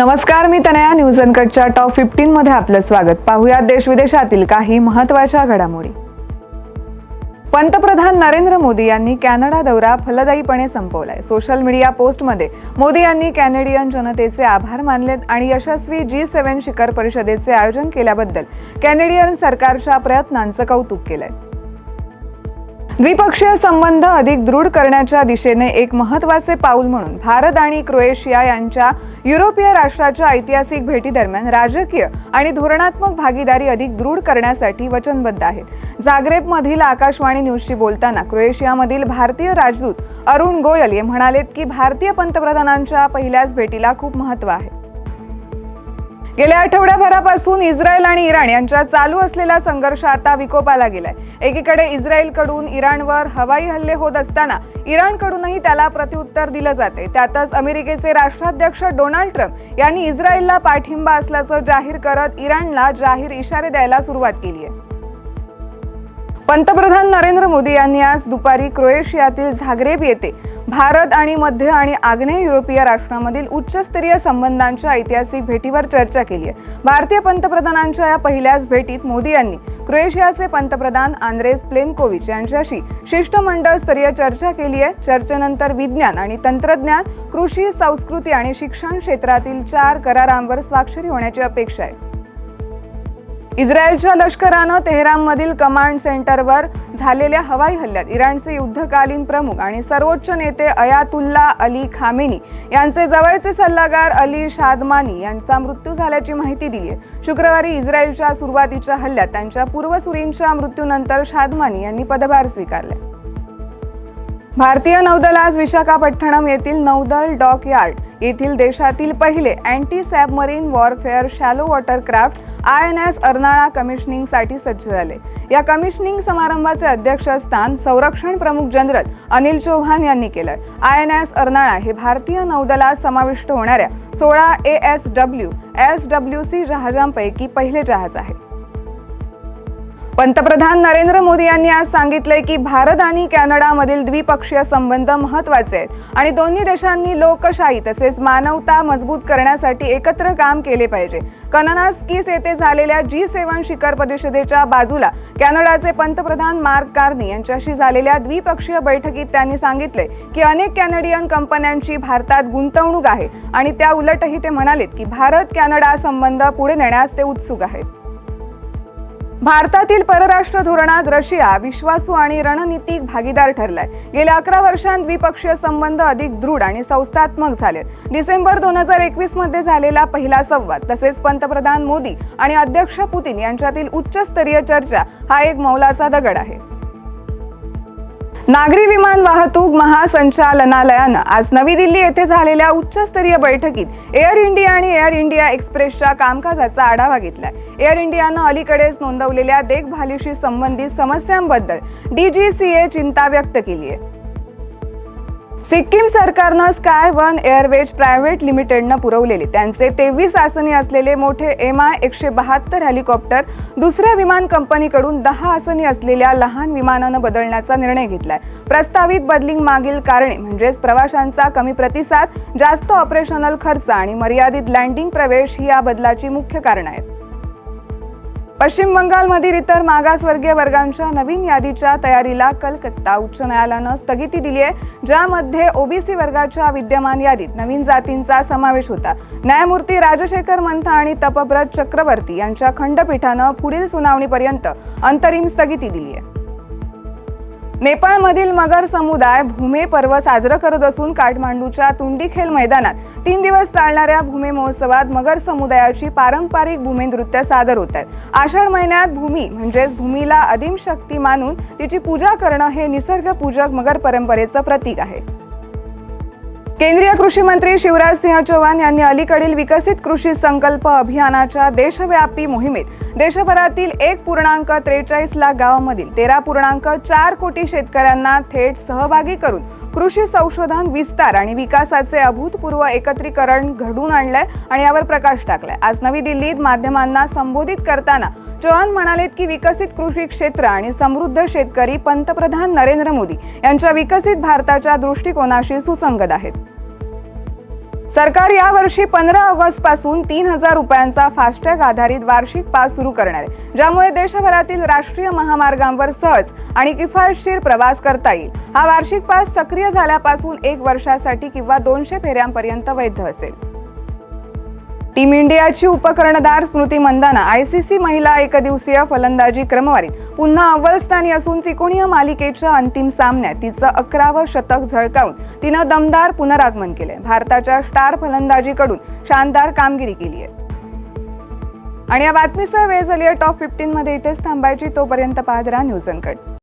नमस्कार मी Tanaya. News अनकटच्या top fifteen मध्ये आपलं स्वागत. पाहूयात देश विदेशातील काही महत्त्वाच्या घडामोडी. पंतप्रधान नरेंद्र मोदी यांनी कॅनडा दौरा फलदायीपणे संपवलाय. सोशल मीडिया पोस्टमध्ये मोदी यांनी कॅनेडियन जनतेचे आभार मानलेत आणि यशस्वी जी सेव्हन शिखर परिषदेचे आयोजन केल्याबद्दल कॅनेडियन सरकारच्या प्रयत्नांचं कौतुक केलंय. द्विपक्षीय संबंध अधिक दृढ करण्याच्या दिशेने एक महत्त्वाचे पाऊल म्हणून भारत आणि क्रोएशिया यांच्या युरोपीय राष्ट्राच्या ऐतिहासिक भेटीदरम्यान राजकीय आणि धोरणात्मक भागीदारी अधिक दृढ करण्यासाठी वचनबद्ध आहेत. जाग्रेबमधील आकाशवाणी न्यूजशी बोलताना क्रोएशियामधील भारतीय राजदूत अरुण गोयल हे म्हणालेत की भारतीय पंतप्रधानांच्या पहिल्याच भेटीला खूप महत्त्व आहे. गेल्या आठवड्याभरापासून इस्रायल आणि इराण यांच्यात चालू असलेला संघर्ष आता विकोपाला गेलाय. एकीकडे इस्रायलकडून इराणवर हवाई हल्ले होत असताना इराणकडूनही त्याला प्रत्युत्तर दिलं जाते. त्यातच अमेरिकेचे राष्ट्राध्यक्ष डोनाल्ड ट्रम्प यांनी इस्रायलला पाठिंबा असल्याचं जाहीर करत इराणला जाहीर इशारे द्यायला सुरुवात केली आहे. पंतप्रधान नरेंद्र मोदी यांनी आज दुपारी क्रोएशियातील झाग्रेब येथे भारत आणि मध्य आणि आग्नेय युरोपीय राष्ट्रांमधील उच्चस्तरीय संबंधांच्या ऐतिहासिक भेटीवर चर्चा केली आहे. भारतीय पंतप्रधानांच्या या पहिल्याच भेटीत मोदी यांनी क्रोएशियाचे पंतप्रधान आंद्रेस प्लेनकोविच यांच्याशी शिष्टमंडळ स्तरीय चर्चा केली आहे. चर्चेनंतर विज्ञान आणि तंत्रज्ञान कृषी संस्कृती आणि शिक्षण क्षेत्रातील चार करारांवर स्वाक्षरी होण्याची अपेक्षा आहे. इस्रायलच्या लष्करानं तेहरानमधील कमांड सेंटरवर झालेल्या हवाई हल्ल्यात इराणचे युद्धकालीन प्रमुख आणि सर्वोच्च नेते अयातुल्ला अली खामेनी यांचे जवळचे सल्लागार अली शादमानी यांचा मृत्यू झाल्याची माहिती दिली आहे शुक्रवारी इस्रायलच्या सुरुवातीच्या हल्ल्यात त्यांच्या पूर्वसुरींच्या मृत्यूनंतर शादमानी यांनी पदभार स्वीकारले भारतीय नौदल आज विशाखापट्टणम येथील नौदल डॉक यार्ड येथील देशातील पहिले anti submarine warfare shallow water craft I N S Arnala कमिशनिंगसाठी सज्ज झाले. या कमिशनिंग समारंभाचे अध्यक्षस्थान संरक्षण प्रमुख जनरल अनिल चौहान यांनी केलं आय एन एस अर्नाळा हे भारतीय नौदलात समाविष्ट होणाऱ्या सोळा A S W S W C जहाजांपैकी पहिले जहाज आहे. पंतप्रधान नरेंद्र मोदी यांनी आज सांगितले की भारत आणि कॅनडामधील द्विपक्षीय संबंध महत्त्वाचे आहेत आणि दोन्ही देशांनी लोकशाही तसेच मानवता मजबूत करण्यासाठी एकत्र काम केले पाहिजे. कनानास्किस येथे झालेल्या जी सेवन शिखर परिषदेच्या बाजूला कॅनडाचे पंतप्रधान मार्क कार्नी यांच्याशी झालेल्या द्विपक्षीय बैठकीत त्यांनी सांगितले की अनेक कॅनडियन कंपन्यांची भारतात गुंतवणूक आहे आणि त्या उलटही ते म्हणालेत की भारत कॅनडा संबंध पुढे नेण्यास ते उत्सुक आहेत. भारतातील परराष्ट्र धोरणात रशिया विश्वासू आणि रणनीतिक भागीदार ठरलाय. गेल्या अकरा वर्षांत द्विपक्षीय संबंध अधिक दृढ आणि संस्थात्मक झाले. डिसेंबर दोन हजार एकवीसमध्ये झालेला पहिला संवाद तसेच पंतप्रधान मोदी आणि अध्यक्ष पुतीन यांच्यातील उच्चस्तरीय चर्चा हा एक मौलाचा दगड आहे. नागरी विमान वाहतूक महासंचालनालयानं आज नवी दिल्ली येथे झालेल्या उच्चस्तरीय बैठकीत एअर इंडिया आणि एअर इंडिया एक्सप्रेसच्या कामकाजाचा आढावा घेतलाय. एअर इंडियानं अलीकडेच नोंदवलेल्या देखभालीशी संबंधित समस्यांबद्दल डीजीसीए चिंता व्यक्त केली आहे सिक्कीम सरकारनं स्काय वन एअरवेज प्रायव्हेट लिमिटेडनं पुरवलेले. त्यांचे तेवीस आसनी असलेले मोठे एम आय एकशे बहात्तर हेलिकॉप्टर दुसऱ्या विमान कंपनीकडून दहा आसनी असलेल्या लहान विमानानं बदलण्याचा निर्णय घेतलाय. प्रस्तावित बदलिंग मागील कारणे म्हणजेच प्रवाशांचा कमी प्रतिसाद जास्त ऑपरेशनल खर्च आणि मर्यादित लँडिंग प्रवेश ही या बदलाची मुख्य कारणं आहेत. पश्चिम बंगालमधील इतर मागासवर्गीय वर्गांच्या नवीन यादीच्या तयारीला कलकत्ता उच्च न्यायालयानं स्थगिती दिली आहे ज्यामध्ये ओबीसी वर्गाच्या विद्यमान यादीत नवीन जातींचा समावेश होता. न्यायमूर्ती राजशेखर मंथा आणि तपव्रत चक्रवर्ती यांच्या खंडपीठानं पुढील सुनावणीपर्यंत अंतरिम स्थगिती दिली आहे. नेपाळमधील मगर समुदाय भूमे पर्व साजरं करत असून काठमांडूच्या तुंडीखेल मैदानात तीन दिवस चालणाऱ्या भूमे महोत्सवात मगर समुदायाची पारंपरिक भूमी नृत्य सादर होत आहेत. आषाढ महिन्यात भूमी म्हणजेच भूमीला अधिम शक्ती मानून तिची पूजा करणं हे निसर्गपूजक मगर परंपरेचं प्रतीक आहे. केंद्रीय कृषी मंत्री शिवराज सिंह चौहान यांनी अलीकडील विकसित कृषी संकल्प अभियानाच्या देशव्यापी मोहिमेत देशभरातील एक पूर्णांक त्रेचाळीस लाख गावांमधील तेरा पूर्णांक चार कोटी शेतकऱ्यांना थेट सहभागी करून कृषी संशोधन विस्तार आणि विकासाचे अभूतपूर्व एकत्रीकरण घडून आणलंय आणि यावर प्रकाश टाकलाय. आज नवी दिल्लीत माध्यमांना संबोधित करताना चौहान म्हणालेत की विकसित कृषी क्षेत्र आणि समृद्ध शेतकरी पंतप्रधान नरेंद्र मोदी यांच्या विकसित भारताच्या दृष्टिकोनाशी सुसंगत आहेत. सरकार यावर्षी पंधरा ऑगस्टपासून तीन हजार रुपयांचा फास्टॅग आधारित वार्षिक पास सुरू करणार आहे ज्यामुळे देशभरातील राष्ट्रीय महामार्गांवर सहज आणि किफायतशीर प्रवास करता येईल. हा वार्षिक पास सक्रिय झाल्यापासून एक वर्षासाठी किंवा दोनशे फेऱ्यांपर्यंत वैध असेल. टीम इंडियाची उपकर्णधार स्मृती मंदाना आयसीसी महिला एकदिवसीय फलंदाजी क्रमवारीत पुन्हा अव्वल स्थानी असून त्रिकोणीय मालिकेच्या अंतिम सामन्यात तिचं अकरावं शतक झळकावून तिनं दमदार पुनरागमन केलंय. भारताच्या स्टार फलंदाजीकडून शानदार कामगिरी केली आहे आणि या बातमीसह वेळ झाली आहे टॉप फिफ्टीन मध्ये इथेच थांबायची. तोपर्यंत पाहत राहा न्यूज अनकट.